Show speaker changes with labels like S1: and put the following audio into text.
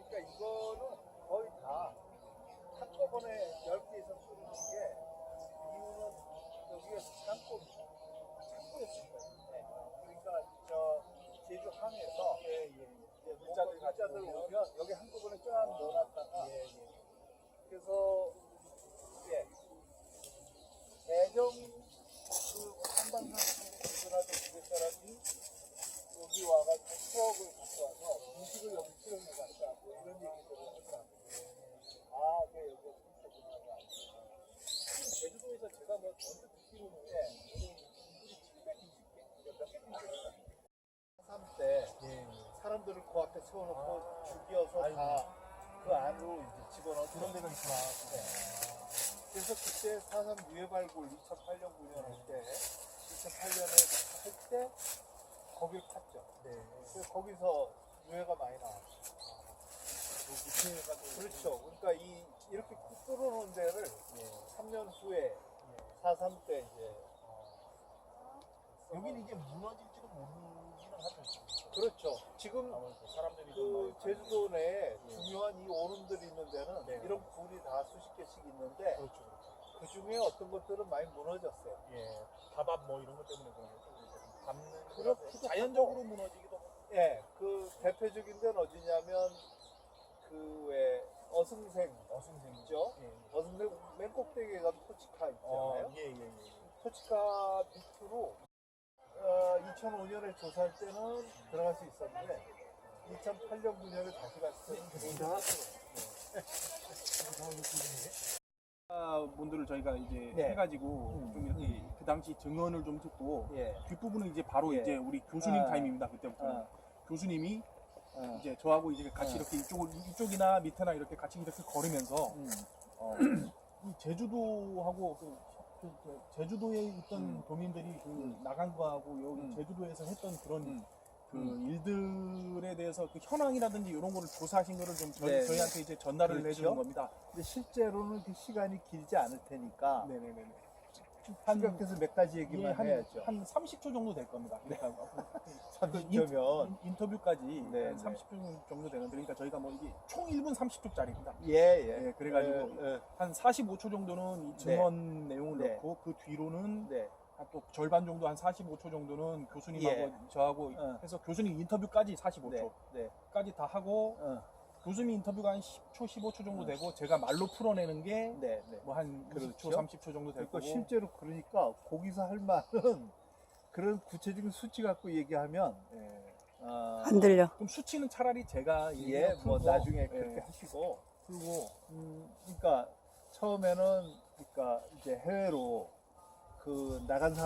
S1: 그러니까 이거는 거의 다 한꺼번에 10개 이상 쏘는 게 이유는 여기에 창고, 창고였을 거예요. 그러니까 저 제주 항에서 이제 물자들, 물자들 오면 여기 한꺼번에 쫙 넣어놨다가 그래서 예, 대정 그 한반도 분들하고 기대 사람이 여기 와가지고 추억을 갖고 와서 음식을 여기 수령해 갔다 이런 얘기들을 하더라고요. 아, 네, 여기 있구나. 제주도에서 제가 뭐 듣기로는 예, 우리 720개, 몇개 있어요. 3때 사람들을 그 앞에 세워놓고 죽여서 다 그 안으로 이제 집어넣어 그런 데가 있구나. 그래서 그때 4.3 유해 발굴 2008년 9년 할 때, 2008년에 할 때 거길 팠죠. 그래서 거기서 유해가 많이 나왔죠. 그렇죠. 그러니까 이 이렇게 꾹 뚫어놓은 데를 3년 후에 4.3 때 이제
S2: 여기는 이제 무너질지도 모르기는 하죠.
S1: 그렇죠. 지금
S2: 아무래도 사람들이
S1: 그
S2: 좀 많이
S1: 제주도 내에
S2: 예.
S1: 중요한 이 오름들이 있는 데는
S2: 네.
S1: 이런 굴이 다 수십 개씩 있는데
S2: 그렇죠, 그렇죠.
S1: 그 중에 어떤 것들은 많이 무너졌어요.
S2: 예, 밥압 뭐 이런 것 때문에 그런 거죠. 담는
S1: 그렇기도
S2: 거라서 자연적으로 무너지기도 하고.
S1: 예, 그 대표적인 데는 어디냐면 그왜 어승생
S2: 어승생이죠. 예, 예.
S1: 어승생 맨 꼭대기에 가면 토치카 있잖아요.
S2: 어, 예, 예, 예.
S1: 토치카 밑으로 어, 2005년에 조사할 때는 들어갈 수 있었는데 2008년 9년에 다시 갔을 때는 들어오지
S3: 아, 분들을 저희가 이제
S1: 네.
S3: 해가지고
S1: 음,
S3: 좀 이렇게 그 당시 증언을 좀 듣고
S1: 예.
S3: 뒷부분은 이제 바로
S1: 예.
S3: 이제 우리 교수님
S1: 아.
S3: 타임입니다. 그때부터 는
S1: 아.
S3: 교수님이
S1: 어.
S3: 이제 저하고 이제 같이
S1: 아.
S3: 이렇게 이쪽을 이쪽이나 밑에나 이렇게 같이 이렇게 걸으면서
S1: 음.
S3: 어, 이 제주도하고 그, 그, 그 제주도에 있던
S1: 음.
S3: 도민들이 그
S1: 음.
S3: 나간 거하고 여기
S1: 음.
S3: 제주도에서 했던 그런
S1: 음.
S3: 그
S1: 음.
S3: 일들에 대해서 그 현황이라든지 이런 거를 조사하신 거를 좀 저희,
S1: 네,
S3: 저희한테 이제 전달을
S1: 그렇죠.
S3: 해주는 겁니다.
S1: 근데 실제로는 그 시간이 길지 않을 테니까
S3: 네네네.
S1: 한국에서 몇 가지 얘기만
S3: 예, 한,
S1: 해야죠.
S3: 한 30초 정도 될 겁니다. 그러니까 그
S1: 30초면
S3: 인, 터뷰까지
S1: 네,
S3: 한
S1: 네.
S3: 30초 정도 되는데 그러니까 저희가 뭐 이게 총 1분 30초짜리입니다.
S1: 예, 예.
S3: 예, 그래가지고
S1: 예, 예.
S3: 한 45초 정도는 이 증언 내용을
S1: 네.
S3: 넣고 그 뒤로는
S1: 네.
S3: 한또 절반 정도 한 45초 정도는 교수님하고
S1: 예.
S3: 저하고
S1: 어.
S3: 해서 교수님 인터뷰까지 45초까지
S1: 네. 네.
S3: 다 하고
S1: 어.
S3: 교수님 인터뷰가 한 10초, 15초 정도
S1: 어.
S3: 되고 제가 말로 풀어내는 게
S1: 네. 네.
S3: 뭐한
S1: 그렇죠.
S3: 20초, 30초 정도 될
S1: 그러니까
S3: 거고
S1: 실제로 그러니까 거기서 할 말은 그런 구체적인 수치 갖고 얘기하면
S3: 예.
S1: 어,
S4: 안 들려.
S3: 그럼 수치는 차라리 제가
S1: 예, 뭐 나중에
S3: 예,
S1: 그렇게 하시고
S3: 풀고
S1: 음, 그러니까 처음에는 그러니까 이제 해외로 그 나간 사람